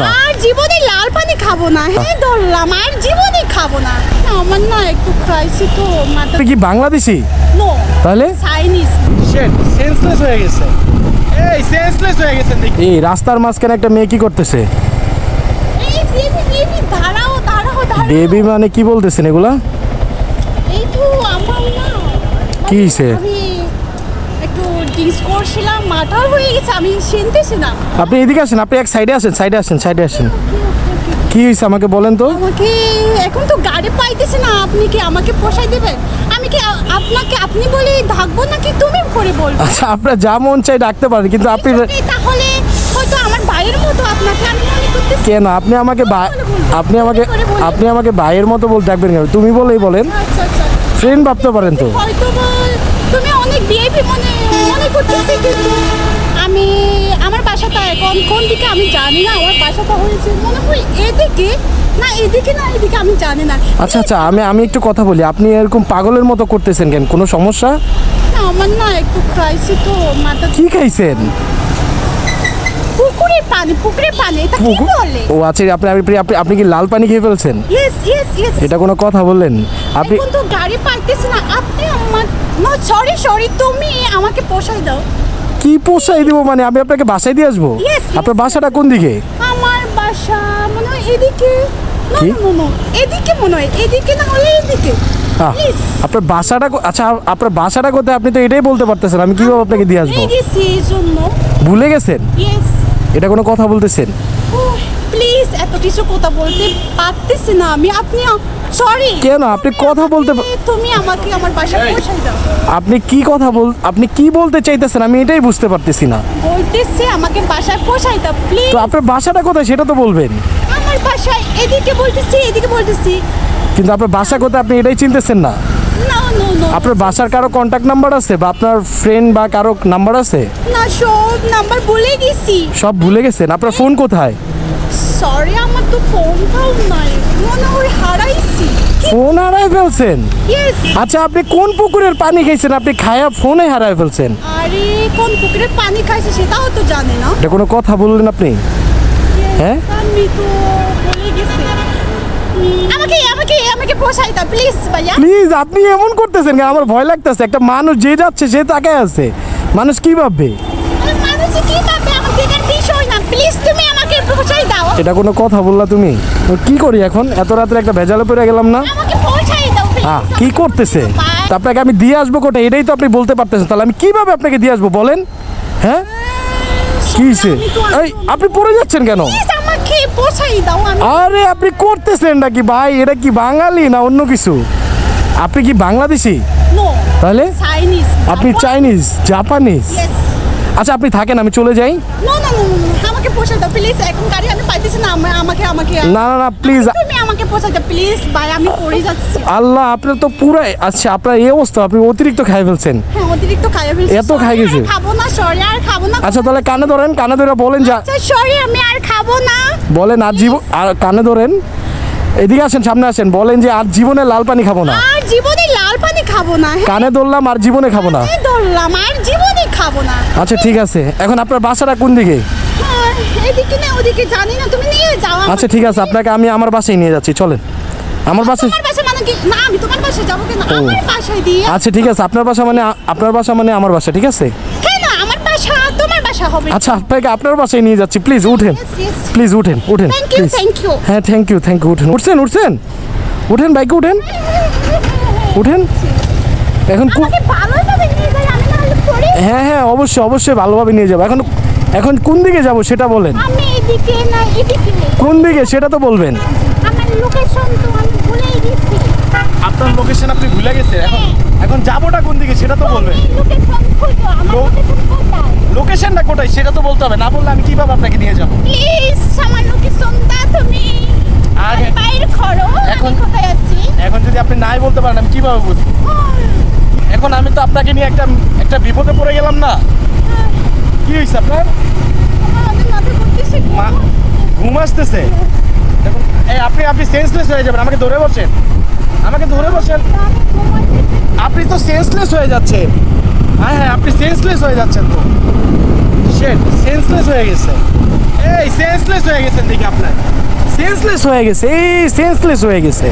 না। আর জীবনে লাল পানি খাব না। হ্যাঁ ধরলাম আর জীবনে খাব না। আমার না একটু ক্রাইসি তো মাথা কি বাংলাদেশি? নো তাহলে? চাইনিজ শেট সেন্সলেস হয়ে গেছে। এই সেন্সলেস হয়ে গেছেন দেখি। এই রাস্তার মাঝখানে একটা মেয়ে কি করতেছে? এই বেবি বেবি দাঁড়াও দাঁড়াও দাঁড়াও। বেবি মানে কি বলতেছেন এগুলা? এই তো আমার না কি হইছে? ডিস করছিলাম মাথার হয়ে গেছে আমি শুনতেছি না। আপনি এদিকে আসেন আপনি এক সাইডে আসেন সাইডে আসেন সাইডে আসেন। কি হয়েছে আমাকে বলেন তো? আমাকে এখন তো গাড়ি পাইতেছে না আপনি কি আমাকে পোষাই দেবেন? আমি কি আপনাকে আপনি বলে ডাকবো নাকি তুমি করে বলব? আচ্ছা আপনার যা মন চাই ডাকতে পারেন কিন্তু আপনি তাহলে হয়তো আমার ভাইয়ের মতো আপনাকে আমি মনে করতেছি কেন? আপনি আমাকে আপনি আমাকে আপনি আমাকে ভাইয়ের মতো বলতে ডাকবেন কেন তুমি বলেই বলেন। আচ্ছা আচ্ছা। ফ্রেন্ড ভাবতে পারেন তো। হয়তো তুমি অনেক ভিআইপি মনে মনে করতেছি কিন্তু আমি আমার বাসাটা এখন কোন দিকে আমি জানি না আমার বাসাটা হয়েছে মনে হয় এদিকে। না এদিকে না এদিকে আমি জানি না। আচ্ছা আচ্ছা আমি আমি একটু কথা বলি আপনি এরকম পাগলের মতো করতেছেন কেন? কোনো সমস্যা? না, আমার না একটু খাইছি তো মাথা কি খাইছেন? পুকুরের পানি পুকুরের পানি এটা কি বলে? ও আচ্ছা আপনি আপনি আপনি কি লাল পানি খেয়ে ফেলছেন? ইয়েস ইয়েস ইয়েস এটা কোনো কথা বললেন? আপনি এখন তো গাড়ি পাইতেছি না। আপনি আমার নো সরি সরি তুমি আমাকে পোষাই দাও। কি পোষাই দিব মানে? আমি আপনাকে বাসায় দিয়ে আসব. আপনার বাসাটা কোন দিকে? আমার বাসা মনে হয় এদিকে। কি? না না এদিকে মনে হয়। এদিকে না হলে এদিকে। আপনার বাসাটা আচ্ছা আপনার বাসাটা কোথায়? আপনি তো এটাই বলতে পারতেছেন। আমি কীভাবে আপনাকে দিয়ে আসব? ভুলে গেছেন? এটা কোনো কথা বলতেছেন? প্লিজ এত কিছু কথা বলতে পারতেছি না আমি। আপনি সরি কেন? আপনি কথা বলতে তুমি আমাকে আমার বাসা পৌঁছাই দাও। আপনি কি কথা বল আপনি কি বলতে চাইতেছেন? আমি এটাই বুঝতে পারতেছি না। বলতেছি আমাকে বাসায় পৌঁছাই দাও প্লিজ তো আপনার বাসাটা কোথায়? সেটা তো বলবেন। আমার বাসায় এদিকে বলতেছি এদিকে বলতেছি। কিন্তু আপনার বাসা কোথায়? আপনি এটাই চিনতেছেন না। নো নো আপনার বাসার কারও কন্ট্যাক্ট নাম্বার আছে বা আপনার ফ্রেন্ড বা কারও নাম্বার আছে? না সব নাম্বার বলে গেছি। সব ভুলে গেছেন? আপনার ফোন কোথায়? সরি আমার তো ফোনটাও নাই। মনে হয় হারাইছি। ফোন হারায় ফেলছেন? ইয়েস আচ্ছা আপনি কোন পুকুরের পানি খাইছেন? আপনি খায়া ফোনে হারায় ফেলছেন? আরে কোন পুকুরে পানি খাইছে সেটাও তো জানে না। এটা কোনো কথা বললেন আপনি? হ্যাঁ? আমি তো আমাকে প্লিজ ভাইয়া। প্লিজ আপনি এমন করতেছেন কেন? আমার ভয় লাগতেছে। একটা মানুষ যে যাচ্ছে সে তাকায় আছে। মানুষ কি ভাববে? মানুষ কি ভাববে? আমার দেখার বিষয় না। প্লিজ তুমি আমাকে পোষাই দাও। এটা কোনো কথা বললা তুমি? তো কি করি এখন? এত রাতের একটা ভেজালে পড়ে গেলাম না? আমাকে পৌঁছাই দাও হ্যাঁ কি করতেছে? তা আপনাকে আমি দিয়ে আসব কোথায় এটাই তো আপনি বলতে পারতেছেন। তাহলে আমি কীভাবে আপনাকে দিয়ে আসব? বলেন। হ্যাঁ? কি? এই আপনি পড়ে যাচ্ছেন কেন? পৌঁছাই দাও আমি। আরে আপনি করতেছেন নাকি ভাই? এটা কি বাঙালি না অন্য কিছু? আপনি কি বাংলাদেশি? তাহলে? আপনি চাইনিজ জাপানিজ আচ্ছা আপনি থাকেন আমি চলে যাই। নো নো নো আমাকে পোষাই দাও প্লিজ এখন গাড়ি আমি পাইতেছি না আমাকে আমাকে না না না প্লিজ তুমি আমাকে পোষাই দাও প্লিজ ভাই আমি পড়ে যাচ্ছি। আল্লাহ আপনার তো পুরাই আচ্ছা আপনার এই অবস্থা আপনি অতিরিক্ত খাই ফেলছেন। হ্যাঁ অতিরিক্ত ফেলছি। এত খাই গেছে? খাব না সরি আর খাব না। আচ্ছা তাহলে কানে ধরেন কানে ধরে বলেন যা আচ্ছা সরি আমি আর খাব না। বলেন আর জীবন আর কানে ধরেন। এদিকে আসেন সামনে আসেন। বলেন যে আর জীবনে লাল পানি খাব না। আর জীবনে লাল পানি খাব না হ্যাঁ। কানে ধরলাম আর জীবনে খাব না। ধরলাম আর জীবনে খাব না। আচ্ছা ঠিক আছে। এখন আপনার বাসাটা কোন দিকে? এদিকে না ওদিকে জানি না তুমি নিয়ে যাও আচ্ছা ঠিক আছে আপনাকে আমি আমার বাসায় নিয়ে যাচ্ছি চলেন। আমার বাসা মানে আচ্ছা ঠিক আছে আপনার বাসা মানে আপনার বাসা মানে আমার বাসা ঠিক আছে? আচ্ছা আপনাকে আপনার বাসায় নিয়ে যাচ্ছি প্লিজ উঠেন. প্লিজ উঠেন উঠেন হ্যাঁ থ্যাংক ইউ থ্যাংক ইউ উঠেন। উঠছেন উঠছেন? উঠেন বাইকে উঠেন। উঠেন। এখন পড়ে হ্যাঁ হ্যাঁ অবশ্যই অবশ্যই ভালোভাবে নিয়ে যাব। এখন এখন কোন দিকে যাব সেটা বলেন। আমি এদিকে না এদিকে কোন দিকে সেটা তো বলবেন। আমার লোকেশন তো আমি ভুলেই গেছি। আপনার লোকেশন আপনি ভুলে গেছেন? এখন এখন যাবোটা কোন দিকে সেটা তো বলবেন। লোকেশন লোকেশন লোকেশনটা কোথায়? সেটা তো বলতে হবে। না বললে আমি কীভাবে আপনাকে নিয়ে যাব? প্লিজ আমার লোকেশনটা তুমি আগে বাইরে আমি এখন- কোথায় আছি? এখন যদি আপনি নাই বলতে পারেন আমি কীভাবে বুঝব? এখন আমি তো আপনাকে নিয়ে একটা একটা বিপদে পড়ে গেলাম না? কি হয়েছে আপনার? ঘুম আসতেছে? আপনি আপনি সেন্সলেস হয়ে যাবেন, আমাকে ধরে বসেন। আমাকে ধরে বসেন। আপনি তো সেন্সলেস হয়ে যাচ্ছেন। হ্যাঁ হ্যাঁ আপনি সেন্সলেস হয়ে যাচ্ছেন তো। শেট সেন্সলেস হয়ে গেছে এই সেন্সলেস হয়ে গেছেন দেখি আপনার। সেন্সলেস হয়ে গেছে, এই সেন্সলেস হয়ে গেছে।